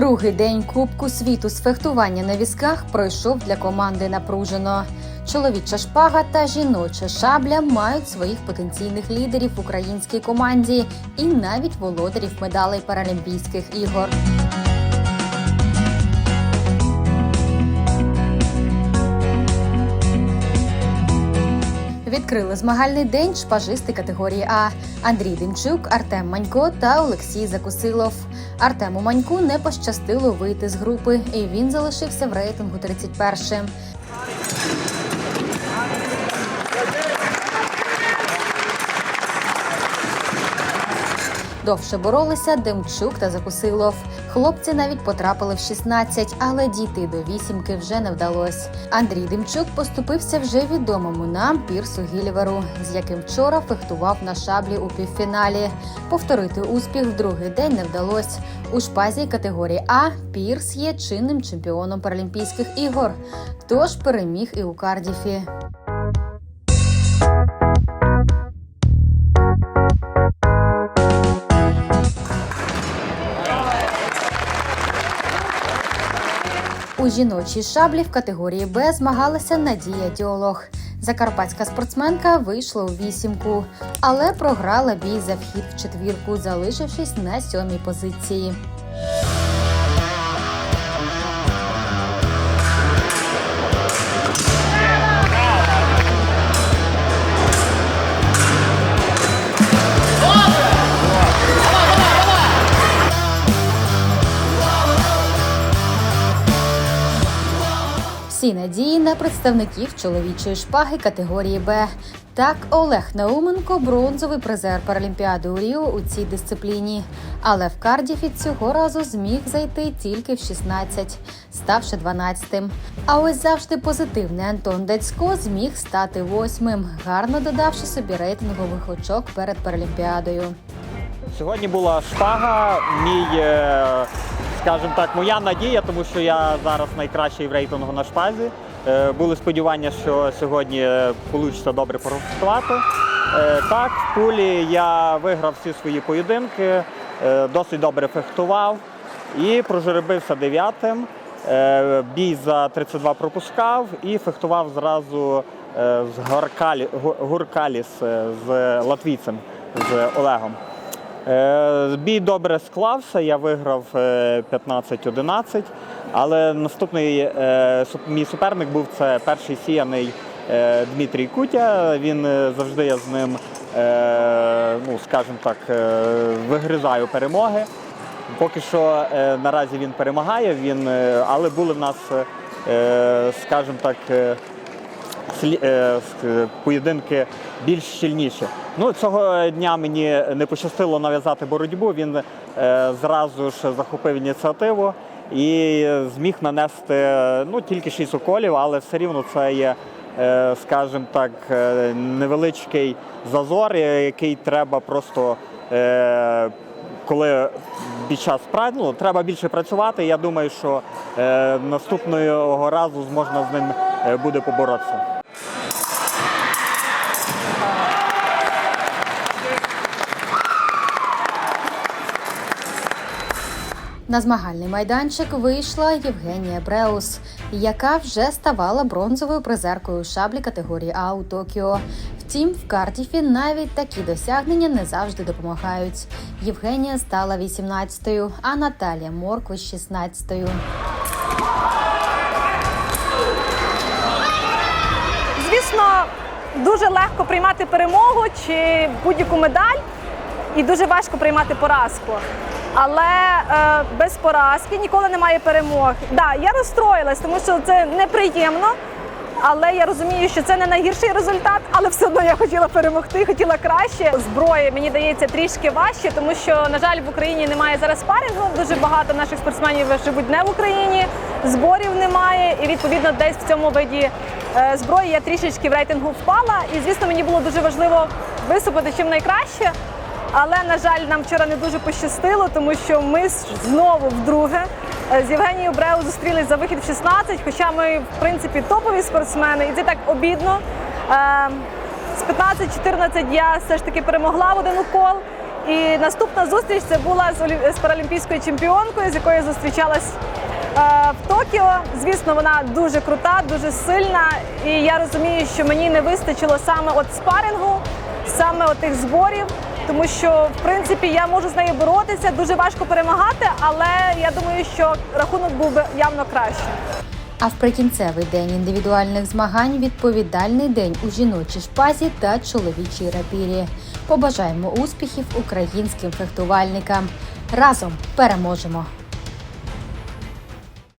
Другий день Кубку світу з фехтування на візках пройшов для команди напружено. Чоловіча шпага та жіноча шабля мають своїх потенційних лідерів українській команді і навіть володарів медалей Паралімпійських ігор. Відкрили змагальний день шпажисти категорії А Андрій Демчук, Артем Манько та Олексій Закусилов. Артему Маньку не пощастило вийти з групи, і він залишився в рейтингу 31-м. Довше боролися Демчук та Закусилов. Хлопці навіть потрапили в 16, але дійти до вісімки вже не вдалося. Андрій Демчук поступився вже відомому нам Пірсу Гіліверу, з яким вчора фехтував на шаблі у півфіналі. Повторити успіх в другий день не вдалося. У шпазі категорії А Пірс є чинним чемпіоном Паралімпійських ігор, тож переміг і у Кардіфі. У жіночій шаблі в категорії Б змагалася Надія Діолог. Закарпатська спортсменка вийшла у вісімку, але програла бій за вхід в четвірку, залишившись на сьомій позиції. Всі надії на представників чоловічої шпаги категорії Б. Так, Олег Науменко бронзовий призер Паралімпіади у Ріо у цій дисципліні. Але в Кардіфі цього разу зміг зайти тільки в 16, ставши 12-тим. А ось завжди позитивний Антон Дацько зміг стати восьмим, гарно додавши собі рейтингових очок перед Паралімпіадою. Сьогодні була шпага, мій, е, скажімо так, моя надія, тому що я зараз найкращий в рейтингу на шпазі. Е, Були сподівання, що сьогодні вийде добре профестувати. Так, в пулі я виграв всі свої поєдинки, е, досить добре фехтував і прожеребився дев'ятим. Е, Бій за 32 пропускав і фехтував зразу е, з Гуркаліс е, з латвійцем, з Олегом. Е, Бій добре склався, я виграв е, 15-11, але наступний е, мій суперник був це перший сіяний е, Дмитрій Кутя. Він е, завжди я з ним, е, ну скажімо так, е, вигризаю перемоги. Поки що е, наразі він перемагає, він, е, але були в нас, е, скажімо так, е, е, поєдинки більш щільніші. Ну, цього дня мені не пощастило нав'язати боротьбу. Він е, зразу ж захопив ініціативу і зміг нанести ну, тільки 6 уколів, але все рівно це є, е, скажімо так, е, невеличкий зазор, е, який треба просто. е, коли під час ну, треба більше працювати, я думаю, що е, наступного разу можна з ним е, буде поборотися. На змагальний майданчик вийшла Євгенія Бреус, яка вже ставала бронзовою призеркою шаблі категорії А у Токіо. Втім, в Кардіфі навіть такі досягнення не завжди допомагають. Євгенія стала 18-ю, а Наталія Морквич 16-ю. Звісно, дуже легко приймати перемогу чи будь-яку медаль, і дуже важко приймати поразку. Але е, без поразки ніколи немає перемог. Да, я розстроїлась, тому що це неприємно. Але я розумію, що це не найгірший результат, але все одно я хотіла перемогти, хотіла краще. Зброя мені дається трішки важче, тому що, на жаль, в Україні немає зараз спарингу. Дуже багато наших спортсменів живуть не в Україні, зборів немає, і відповідно десь в цьому виді е, зброї я трішечки в рейтингу впала. І звісно, мені було дуже важливо виступити чим найкраще. Але на жаль, нам вчора не дуже пощастило, тому що ми знову вдруге е, з Євгенією Бреу зустрілись за вихід в 16, хоча ми в принципі топові спортсмени, і це так обідно. Е, З 15-14 я все ж таки перемогла в один укол. І наступна зустріч це була з паралімпійською чемпіонкою, з якою я зустрічалась е, в Токіо. Звісно, вона дуже крута, дуже сильна. І я розумію, що мені не вистачило саме от спарингу, саме от тих зборів. Тому що в принципі я можу з нею боротися, дуже важко перемагати, але я думаю, що рахунок був би явно кращим. А в прикінцевий день індивідуальних змагань відповідальний день у жіночій шпазі та чоловічій рапірі. Побажаємо успіхів українським фехтувальникам. Разом переможемо!